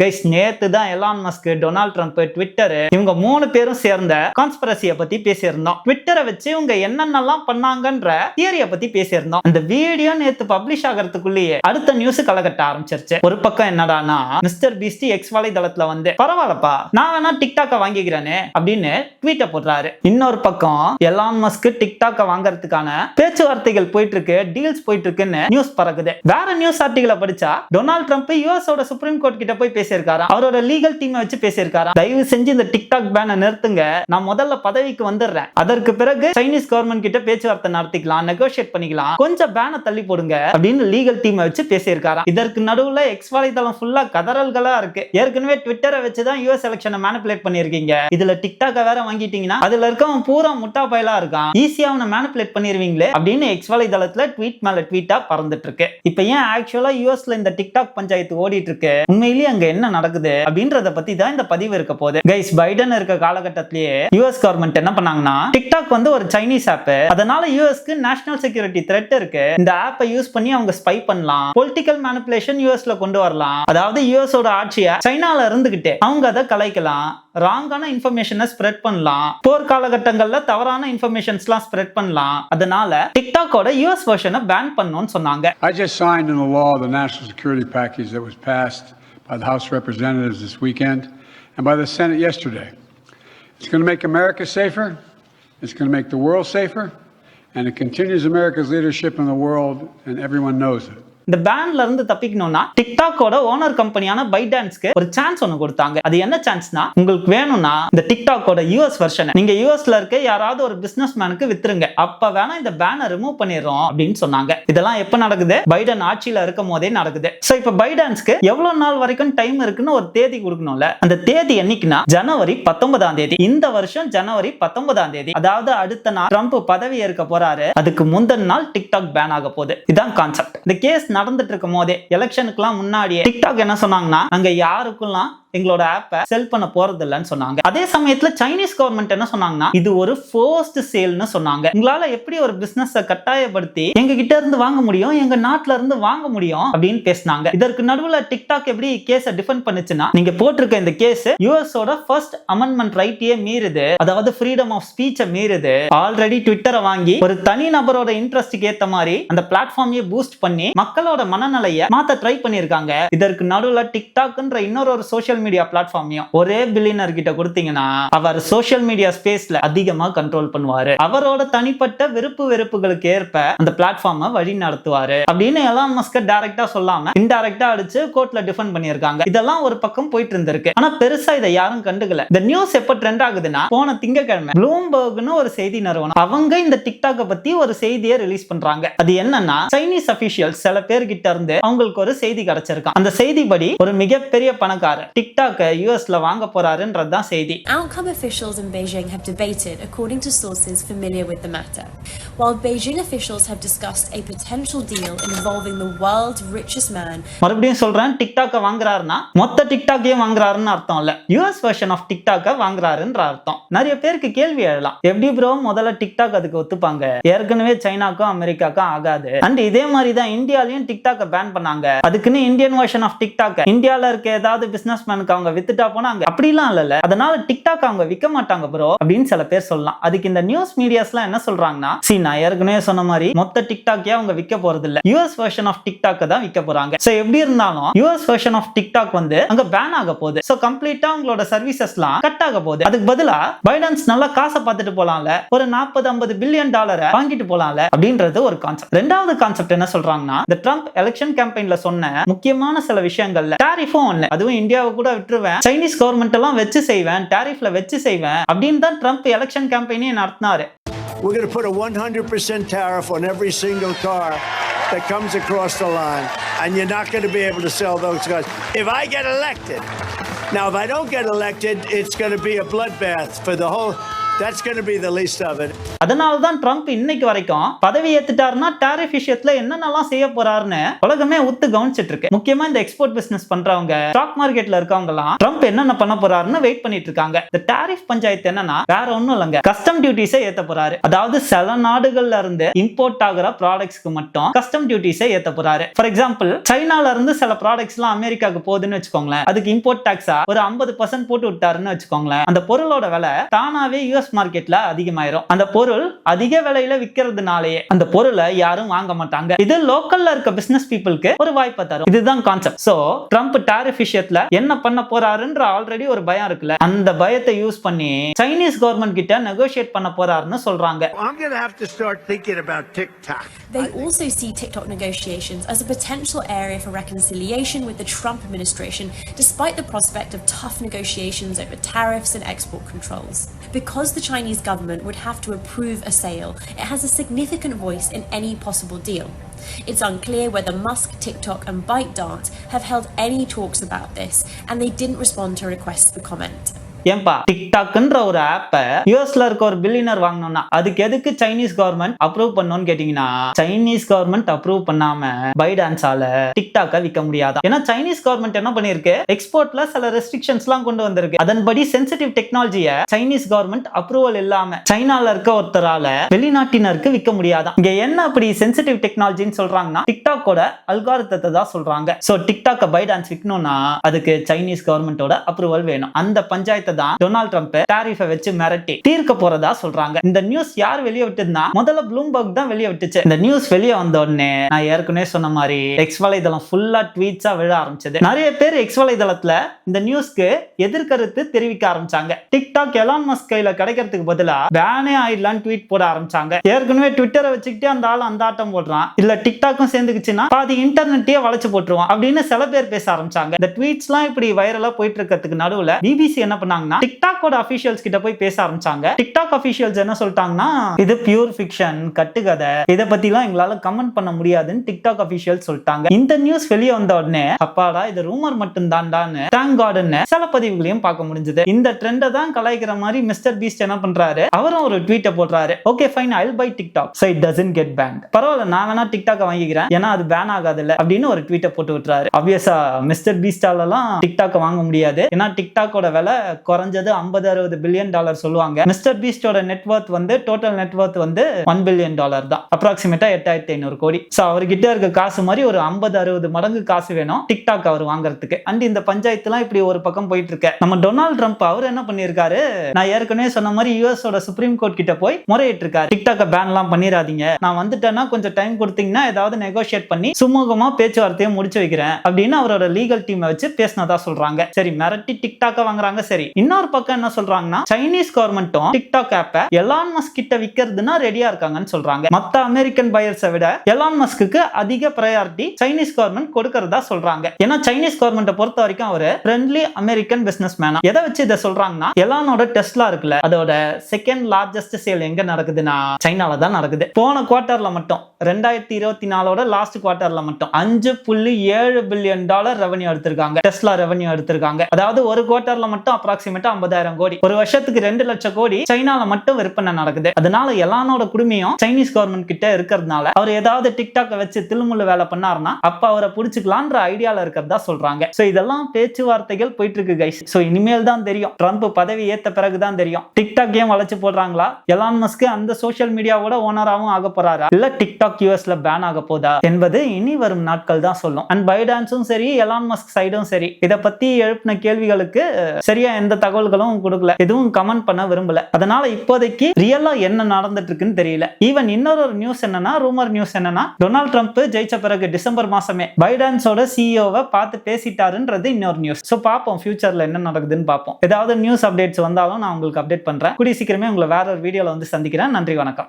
Guys நேத்து தான் Elon Musk Donald Trump Twitter இவங்க மூணு பேரும் சேர்ந்த கான்ஸ்பிரசிய பத்தி பேசியிருந்தோம். ட்விட்டரை வச்சு இவங்க என்னென்னலாம் பண்ணாங்கன்ற தியரிய பத்தி பேசியிருந்தோம். அந்த வீடியோ நேத்து பப்ளிஷ் ஆகிறதுக்குள்ளேயே அடுத்த நியூஸ் கலகட்ட ஆரம்பிச்சிருச்சு. ஒரு பக்கம் என்னடானா மிஸ்டர் பீஸ்டி எக்ஸ் வலைதளத்துல வந்து பரவாயில்லப்பா நான் வேணா டிக்டாக்க வாங்கிக்கிறேனே அப்படின்னு ட்வீட்டை போடுறாரு. இன்னொரு பக்கம் எலான் மஸ்க் டிக்டாக்க வாங்குறதுக்கான பேச்சுவார்த்தைகள் போயிட்டு இருக்கு டீல்ஸ் போயிட்டு இருக்குன்னு நியூஸ் பறக்குது. வேற நியூஸ் ஆர்டிகளை படிச்சா டொனால்ட் ட்ரம்ப் யூஎஸோட சுப்ரீம் கோர்ட் கிட்ட போய் பேசியிருக்காராம். அவரோட லீகல் டீமை வச்சு பேசியிருக்காராம். தயவு செஞ்சு இந்த டிக்டாக் பேனை நிறுத்துங்க. நான் முதல்ல பதவிக்கு வந்துடுறேன். அதற்கு பிறகு சைனீஸ் கவர்மெண்ட் கிட்ட பேச்சுவார்த்தை நடத்திக்கலாம் நெகோசியேட் பண்ணிக்கலாம். கொஞ்சம் பேனை தள்ளி போடுங்க அப்படின்னு லீகல் டீமை வச்சு பேசியிருக்காராம். இதற்கு நடுவுல எக்ஸ் வலைதளம் ஃபுல்லா கதறல்களா இருக்கு. ஏற்கனவே ட்விட்டரை வச்சு தான் யூஎஸ் எலெக்ஷனை மேனிபுலேட் பண்ணிருக்கீங்க இதுல டிக்டாக வேற வாங்கிட்டீங்கன்னா அதுல இருக்கவன் பூரா முட்டா பயலா இருக்கான். ஈஸியா அவனை மேனிபுலேட் பண்ணிருவீங்களே அப்படின்னு எக்ஸ் வலைதளத்துல ட்வீட் மேல ட்வீட்டா பறந்துட்டு இருக்கு. இப்ப ஏன் ஆக்சுவலா யூஎஸ்ல இந்த டிக்டாக் பஞ்சாயத்து ஓடிட்டு இருக்கு? உண்மையிலேயே அங்க என்ன நடக்குது அப்படின்றத பத்தி தான் இந்த பதிவு இருக்க போகுது. கைஸ் பைடன் இருக்க காலகட்டத்திலேயே யூஎஸ் கவர்மெண்ட் என்ன பண்ணாங்கன்னா டிக்டாக் வந்து ஒரு சைனீஸ் ஆப் அதனால யூஎஸ்க்கு நேஷனல் செக்யூரிட்டி த்ரெட் இருக்கு. இந்த ஆப்பை யூஸ் பண்ணி அவங்க ஸ்பை பண்ணலாம். பொலிட்டிக்கல் மேனிபுலேஷன் யூஎஸ்ல கொண்டு வரலாம். அதாவது யூஎஸோட ஆட்சியை சைனால இருந்துகிட்டே அவங்க அதை கலைக்கலாம். ராங்கான இன்ஃபர்மேஷனை ஸ்ப்ரெட் பண்ணலாம். போர் காலகட்டங்கள்ல தவறான இன்ஃபர்மேஷன்ஸ்லாம் ஸ்ப்ரெட் பண்ணலாம். அதனால டிக்டாக்கோட யூஎஸ் வெர்ஷனை பேன் பண்ணணும்னு சொன்னாங்க. I just signed into law the national security package that was passed by the House of Representatives this weekend and by the Senate yesterday. It's going to make America safer, it's going to make the world safer, and it continues America's leadership in the world, and everyone knows it. இந்த பேன்ல இருந்து தப்பிக்கணும்னா டிக்டாக்கோட owner கம்பெனியான பைடான்ஸ்க்கு ஒரு chance ஒன்று கொடுத்தாங்க. அது என்ன சான்ஸ்னா உங்களுக்கு வேணும்னா இந்த டிக்டாக்கோட யூஎஸ் வெர்ஷன் நீங்க யூஎஸ்ல இருக்க யாராவது ஒரு பிசினஸ் மேனுக்கு வித்துருங்க. அப்ப வேணா இந்த பேனை ரிமூவ் பண்ணிடுறோம் அப்படின்னு சொன்னாங்க. இதெல்லாம் எப்ப நடக்குது? பைடன் ஆட்சியில இருக்கும் போதே நடக்குது. சோ இப்ப பைடான்ஸ்க்கு எவ்வளவு நாள் வரைக்கும் டைம் இருக்குன்னு ஒரு தேதி கொடுக்கணும்ல? அந்த தேதி என்னைக்குன்னா ஜனவரி பத்தொன்பதாம் தேதி. இந்த வருஷம் ஜனவரி பத்தொன்பதாம் தேதி. அதாவது அடுத்த நாள் ட்ரம்ப் பதவி ஏற்க போறாரு. அதுக்கு முந்தின நாள் டிக்டாக் பேன் ஆக போகுது. இதான் கான்செப்ட் இந்த கேஸ் நடந்துட்டு இருக்கும் போதே எலெக்ஷனுக்குலாம் முன்னாடியே டிக்டாக் என்ன சொன்னாங்கன்னா அங்க யாருக்கும்லாம் எங்களோட ஆப்பை செல் பண்ண போறது இல்லைன்னு சொன்னாங்க. அதே சமயத்துல சைனீஸ் கவர்மெண்ட் என்ன சொன்னாங்கன்னா இது ஒரு ஃபோர்ஸ்ட் சேல்னு சொன்னாங்க. உங்களால எப்படி ஒரு பிசினஸ் கட்டாயப்படுத்தி எங்க கிட்ட இருந்து வாங்க முடியும் எங்க நாட்டுல இருந்து வாங்க முடியும் அப்படின்னு பேசினாங்க. இதற்கு நடுவுல டிக்டாக் எப்படி கேஸை டிஃபெண்ட் பண்ணுச்சுன்னா நீங்க போட்டிருக்க இந்த கேஸ் யூஎஸோட ஃபர்ஸ்ட் அமெண்ட்மெண்ட் ரைட்டையே மீறுது. அதாவது ஃப்ரீடம் ஆஃப் ஸ்பீச்சை மீறுது. ஆல்ரெடி ட்விட்டரை வாங்கி ஒரு தனி நபரோட இன்ட்ரெஸ்ட்க்கு ஏத்த மாதிரி அந்த பிளாட்ஃபார்மையே பூஸ்ட் பண்ணி மக்களோட மனநிலையை மாத்த ட்ரை பண்ணிருக்காங்க. இதற்கு நடுவுல டிக்டாக்ன்ற இன்னொரு ஒரு சோஷியல் மீடியா பிளாட்ஃபார்மையும் ஒரே பில்லியனர் கிட்ட கொடுத்தீங்கன்னா அவர் சோஷியல் மீடியா ஸ்பேஸ்ல அதிகமா கண்ட்ரோல் பண்ணுவாரு. அவரோட தனிப்பட்ட விருப்பு வெறுப்புகளுக்கு ஏற்ப அந்த பிளாட்ஃபார்மை வழி நடத்துவாரு. அப்படின்னு எல்லாம் மஸ்க டைரக்டா சொல்லாம இன்டைரக்டா அடிச்சு கோர்ட்ல டிஃபெண்ட் பண்ணியிருக்காங்க. இதெல்லாம் ஒரு பக்கம் போயிட்டு இருந்திருக்கு. ஆனா பெருசா இதை யாரும் கண்டுக்கல. இந்த நியூஸ் எப்ப ட்ரெண்ட் ஆகுதுன்னா போன திங்கக்கிழமை ப்ளூம்பர்க்னு ஒரு செய்தி நிறுவனம் அவங்க இந்த டிக்டாக்கை பத்தி ஒரு செய்தியை ரிலீஸ் பண்றாங்க. அது என்னன்னா சைனீஸ் அபிஷியல் சில பேர் கிட்ட இருந்து அவங்களுக்கு ஒரு செய்தி கிடைச்சிருக்கான். அந்த செய்திப்படி ஒரு மிகப்பெரிய பணக்காரர் டிக்டாக்க யூஎஸ்ல வாங்க போறாருன்றது தான் செய்தி. Outcome officials in Beijing have debated, according to sources familiar with the matter. While Beijing officials have discussed a potential deal involving the world's richest man மறுபடியும் சொல்றேன் டிக்டாக்க வாங்குறாருன்னா மொத்த டிக்டாக்கையும் வாங்குறாருன்னு அர்த்தம் இல்ல. யூஎஸ் வெர்ஷன் ஆஃப் டிக்டாக்க வாங்குறாருன்ற அர்த்தம். நிறைய பேருக்கு கேள்வி எழலாம் எப்படி ப்ரோ முதல்ல டிக்டாக் அதுக்கு ஒத்துப்பாங்க. ஏற்கனவே சைனாக்கும் அமெரிக்காக்கும் ஆகாது. அண்ட் இதே மாதிரி தான் இந்தியாலயும் டிக்டாக்க பேன் பண்ணாங்க. அதுக்குன்னு இந்தியன் வெர்ஷன் ஆஃப் டிக்டாக் இந்தியால இருக்க ஏதாவது பிசினஸ் மேனுக்கு அவங்க வித்துட்டா போனாங்க அப்படிலாம் இல்ல அதனால டிக்டாக் அவங்க விற்க மாட்டாங்க ப்ரோ அப்படின்னு சில பேர் சொல்லலாம். அதுக்கு இந்த நியூஸ் மீடியாஸ்லாம் என்ன சொல்றாங்கன்னா சி நான் ஏற்கனவே சொன்ன மாதிரி மொத்த டிக்டாக்கே அவங்க விற்க போறது இல்ல யூஎஸ் வெர்ஷன் ஆஃப் டிக்டாக் தான் விற்க போறாங்க. சோ எப்படி இருந்தாலும் யூஎஸ் வெர்ஷன் ஆஃப் டிக்டாக் வந்து அங்க பேன் ஆக போகுது. சோ கம்ப்ளீட்டா உங்களோட சர்வீசஸ்லாம் கட் ஆக போகுது. அதுக்கு பதிலா பைடன்ஸ் நல்லா காசை பார்த்துட்டு போலாம்ல. ஒரு நாற்பது ஐம்பது பில்லியன் டாலரை வாங்கிட்டு போலாம்ல. அப்படின்றது ஒரு கான்செப்ட் ரெண்டாவது கான்செப்ட் என்ன சொல்றாங்கன்னா இந்த ட்ரம்ப் எலெக்ஷன் கேம்பெயின்ல சொன்ன முக்கியமான சில விஷயங்கள்ல டாரிஃபும் ஒண்ணு அதுவும் இந்தியாவை கூட கூட விட்டுருவேன் சைனீஸ் கவர்மெண்ட் எல்லாம் வச்சு செய்வேன் டேரிஃப்ல வச்சு செய்வேன் அப்படின்னு தான் ட்ரம்ப் எலெக்ஷன் கேம்பெயினே நடத்தினாரு We're going to put a 100% tariff on every single car that comes across the line, and you're not going to be able to sell those cars. If I get elected, now if I don't get elected, it's going to be a bloodbath for the whole That's going to be the least of it. அதனால தான் Trump இன்னைக்கு வரைக்கும் பதவி ஏத்துட்டாருன்னா tariff விஷயத்துல என்னென்னலாம் செய்ய போறாருன்னு உலகமே உத்து கவனிச்சிட்டு இருக்கு. முக்கியமா இந்த எக்ஸ்போர்ட் பிசினஸ் பண்றவங்க ஸ்டாக் மார்க்கெட்ல இருக்கவங்க எல்லாம் ட்ரம்ப் என்னென்ன பண்ண போறாருன்னு வெயிட் பண்ணிட்டு இருக்காங்க. இந்த டாரிஃப் பஞ்சாயத்து என்னன்னா வேற ஒண்ணும் இல்லைங்க. கஸ்டம் டியூட்டிஸே ஏத்த போறாரு. அதாவது சில நாடுகள்ல இருந்து இம்போர்ட் ஆகுற ப்ராடக்ட்ஸ்க்கு மட்டும் கஸ்டம் டியூட்டிஸே ஏத்த போறாரு. ஃபார் எக்ஸாம்பிள் சைனால இருந்து சில ப்ராடக்ட்ஸ் எல்லாம் அமெரிக்காவுக்கு போகுதுன்னு வச்சுக்கோங்களேன். அதுக்கு இம்போர்ட் டாக்ஸா ஒரு ஐம்பது பர்சன்ட் போட்டு விட்டாருன்னு வச்சுக்கோங்களேன். அந்த பொருளோட விலை தானாவே யூஎஸ் மார்க்கெட்ல அதிகமாயிரும் அந்த பொருள் அதிக விலையில விற்கிறதுனாலேயே அந்த பொருளை யாரும் வாங்க மாட்டாங்க இது லோக்கல்ல இருக்க பிசினஸ் பீப்புளுக்கு ஒரு வாய்ப்பை தரும் இதுதான் கான்செப்ட் சோ ட்ரம்ப் டாரிஃப் விஷயத்துல என்ன பண்ண போறாருன்ற ஆல்ரெடி ஒரு பயம் இருக்குல்ல அந்த பயத்தை யூஸ் பண்ணி சைனீஸ் கவர்மெண்ட் கிட்ட நெகோஷியேட் பண்ண போறாருன்னு சொல்றாங்க I'm going to have to start thinking about TikTok. They also see TikTok negotiations as a potential area for reconciliation with the Trump administration, despite the prospect of tough negotiations over tariffs and export controls. Because the Chinese government would have to approve a sale, it has a significant voice in any possible deal. It's unclear whether Musk, TikTok, and ByteDance have held any talks about this, and they didn't respond to requests for comment. ஏன்பா? டிக்டாக்ன்ற ஒரு ஆப்பை யூஎஸ்ல இருக்க ஒரு billionaire வாங்கணும்னா அதுக்கு எதுக்கு Chinese government approve பண்ணணும்னு கேட்டீங்கன்னா சைனீஸ் கவர்மெண்ட் அப்ரூவ் பண்ணாம பைடான்ஸால டிக்டாக்க விற்க முடியாதா ஏன்னா சைனீஸ் கவர்மெண்ட் என்ன பண்ணிருக்கு எக்ஸ்போர்ட்ல சில ரெஸ்ட்ரிக்ஷன்ஸ் எல்லாம் கொண்டு வந்திருக்கு. அதன்படி சென்சிட்டிவ் டெக்னாலஜியை சைனீஸ் கவர்மெண்ட் அப்ரூவல் இல்லாம சைனால இருக்க ஒருத்தரால வெளிநாட்டினருக்கு விற்க முடியாதா இங்க என்ன அப்படி சென்சிட்டிவ் டெக்னாலஜின்னு சொல்றாங்கன்னா டிக்டாக்கோட அல்காரத்தை தான் சொல்றாங்க. சோ டிக்டாக்கை பைடான்ஸ் விற்கணும்னா அதுக்கு சைனீஸ் கவர்மெண்டோட அப்ரூவல் வேணும். அந்த பஞ்சாயத்து தான் டொனால்ட் ட்ரம்ப் டாரிஃபை வச்சு மிரட்டி தீர்க்க போறதா சொல்றாங்க. இந்த நியூஸ் யார் வெளியே விட்டதுன்னா முதல்ல ப்ளூம்பர்க் தான் வெளியே விட்டுச்சு. இந்த நியூஸ் வெளியே வந்த உடனே நான் ஏற்கனவே சொன்ன மாதிரி எக்ஸ் வலைதளம் ஃபுல்லா ட்வீட்ஸா விழ ஆரம்பிச்சது. நிறைய பேர் எக்ஸ் வலைதளத்துல இந்த நியூஸ்க்கு எதிர்கருத்து தெரிவிக்க ஆரம்பிச்சாங்க. டிக்டாக் எலான் மஸ்க் கையில கிடைக்கிறதுக்கு பதிலா பேனே ஆயிடலாம் ட்வீட் போட ஆரம்பிச்சாங்க. ஏற்கனவே ட்விட்டரை வச்சுக்கிட்டே அந்த ஆள் அந்த ஆட்டம் போடுறான். இல்ல டிக்டாக்கும் சேர்ந்துக்குச்சுன்னா பாதி இன்டர்நெட்டையே வளைச்சு போட்டுருவான் அப்படின்னு சில பேர் பேச ஆரம்பிச்சாங்க. இந்த ட்வீட்ஸ்லாம் இப்படி வைரலா போயிட்டு இருக்கிறதுக்கு நடுவுல பிபிசி என்ன சொல்லிட்டாங்கன்னா டிக்டாக்கோட அபிஷியல்ஸ் கிட்ட போய் பேச ஆரம்பிச்சாங்க. டிக்டாக் அபிஷியல்ஸ் என்ன சொல்லிட்டாங்கன்னா இது பியூர் ஃபிக்ஷன் கட்டுக்கதை. இதை பத்திலாம் எங்களால கமெண்ட் பண்ண முடியாதுன்னு டிக்டாக் அபிஷியல்ஸ் சொல்லிட்டாங்க. இந்த நியூஸ் வெளியே வந்த உடனே அப்பாடா இது ரூமர் மட்டும் தான்டான்னு தேங்க் கார்டுன்னு சில பதிவுகளையும் பார்க்க முடிஞ்சது. இந்த ட்ரெண்டை தான் கலாய்க்கிற மாதிரி மிஸ்டர் பீஸ்ட் என்ன பண்றாரு? அவரும் ஒரு ட்வீட்டை போடுறாரு. Okay fine I'll buy TikTok so it doesn't get banned பரவாயில்ல நான் வேணா டிக்டாக் வாங்கிக்கிறேன். ஏன்னா அது பேன் ஆகாது இல்ல அப்படின்னு ஒரு ட்வீட்டை போட்டு விட்டுறாரு. அப்வியஸா மிஸ்டர் பீஸ்டாலலாம் டிக்டாக் வாங்க முடியாது. ஏன்னா டிக்டாக்கோட விலை குறைஞ்சது ஐம்பது அறுபது பில்லியன் டாலர் சொல்லுவாங்க. மிஸ்டர் பீஸ்டோட நெட்வொர்த் வந்து டோட்டல் நெட்வொர்த் வந்து ஒன் பில்லியன் டாலர் தான். அப்ராக்சிமேட்டா எட்டாயிரத்தி ஐநூறு கோடி. ஸோ அவர்கிட்ட இருக்க காசு மாதிரி ஒரு ஐம்பது அறுபது மடங்கு காசு வேணும் டிக்டாக் அவர் வாங்குறதுக்கு. அண்ட் இந்த பஞ்சாயத்துலாம் இப்படி ஒரு பக்கம் போயிட்டு இருக்க. நம்ம டொனால்ட் ட்ரம்ப் அவர் என்ன பண்ணியிருக்காரு? நான் ஏற்கனவே சொன்ன மாதிரி யூஎஸோட சுப்ரீம் கோர்ட் கிட்ட போய் முறையிட்டு இருக்காரு. டிக்டாக்கை பேன்லாம் பண்ணிடாதீங்க நான் வந்துட்டேன்னா கொஞ்சம் டைம் கொடுத்தீங்கன்னா ஏதாவது நெகோஷியேட் பண்ணி சுமூகமா பேச்சுவார்த்தையை முடிச்சு வைக்கிறேன். அப்படின்னு அவரோட லீகல் டீமை வச்சு பேசினதா சொல்றாங்க. சரி மிரட்டி டிக்டாக்க வாங்குறாங்க சரி. இன்னொரு பக்கம் என்ன சொல்றாங்கன்னா சைனீஸ் கவர்மெண்ட்டும் டிக்டாக் ஆப்பை எலான் மஸ்க் கிட்ட விற்கிறதுனா ரெடியா இருக்காங்கன்னு சொல்றாங்க. மத்த அமெரிக்கன் பையர்ஸை விட எலான் மஸ்க்கு அதிக ப்ரையாரிட்டி சைனீஸ் கவர்மெண்ட் கொடுக்கறதா சொல்றாங்க. ஏன்னா சைனீஸ் கவர்மெண்ட்டை பொறுத்த வரைக்கும் அவர் ஃப்ரெண்ட்லி அமெரிக்கன் பிசினஸ் மேனா எதை வச்சு இதை சொல்றாங்கன்னா எலானோட டெஸ்ட்லா இருக்குல்ல அதோட செகண்ட் லார்ஜஸ்ட் சேல் எங்க நடக்குதுன்னா சைனால தான் நடக்குது. போன குவார்டர்ல மட்டும் ரெண்டாயிரத்தி இருபத்தி நாலோட லாஸ்ட் குவார்டர்ல மட்டும் அஞ்சு புள்ளி ஏழு பில்லியன் டாலர் ரெவன்யூ எடுத்திருக்காங்க. டெஸ்ட்லா ரெவன்யூ எடுத்திருக்காங்க. அதாவது ஒரு குவார்டர்ல மட்டும் அப்ராக்சிமேட்டா ஐம்பதாயிரம் கோடி. ஒரு வருஷத்துக்கு ரெண்டு லட்சம் கோடி சைனால மட்டும் விற்பனை நடக்குது. அதனால எலானோட குடுமையும் சைனீஸ் கவர்மெண்ட் கிட்ட இருக்கிறதுனால அவர் ஏதாவது டிக்டாக் வச்சு திருமுள்ள வேலை பண்ணாருன்னா அப்ப அவரை புடிச்சுக்கலான்ற ஐடியால இருக்கிறதா சொல்றாங்க. சோ இதெல்லாம் பேச்சுவார்த்தைகள் போயிட்டு இருக்கு கைஸ் சோ இனிமேல் தான் தெரியும். ட்ரம்ப் பதவி ஏத்த பிறகுதான் தெரியும். டிக்டாக் ஏன் வளைச்சு போடுறாங்களா? எலான் மஸ்க் அந்த சோசியல் மீடியாவோட ஓனராகவும் ஆக போறாரா? இல்ல டிக்டாக் யூஎஸ்ல பேன் ஆக போதா? என்பது இனி வரும் நாட்கள் தான் சொல்லும். அண்ட் பைடான்ஸும் சரி எலான் மஸ்க் சைடும் சரி. இதை பத்தி எழுப்பின கேள்விகளுக்கு சரியா எந்த தகவல்களும் கொடுக்கல. எதுவும் கமெண்ட் பண்ண விரும்பல. அதனால இப்போதைக்கு ரியலா என்ன நடந்துட்டு இருக்குன்னு தெரியல. ஈவன் இன்னொரு நியூஸ் என்னன்னா ரூமர் நியூஸ் என்னன்னா டொனால்ட் ட்ரம்ப் ஜெயிச்ச பிறகு டிசம்பர் மாசமே பைடன்ஸோட சிஇஓவை பார்த்து பேசிட்டாருன்றது இன்னொரு நியூஸ் ஸோ பார்ப்போம் ஃபியூச்சர்ல என்ன நடக்குதுன்னு பார்ப்போம். ஏதாவது நியூஸ் அப்டேட்ஸ் வந்தாலும் நான் உங்களுக்கு அப்டேட் பண்றேன். கூடிய சீக்கிரமே உங்களை வேற ஒரு வீடியோல வந்து சந்திக்கிறேன். நன்றி வணக்கம்.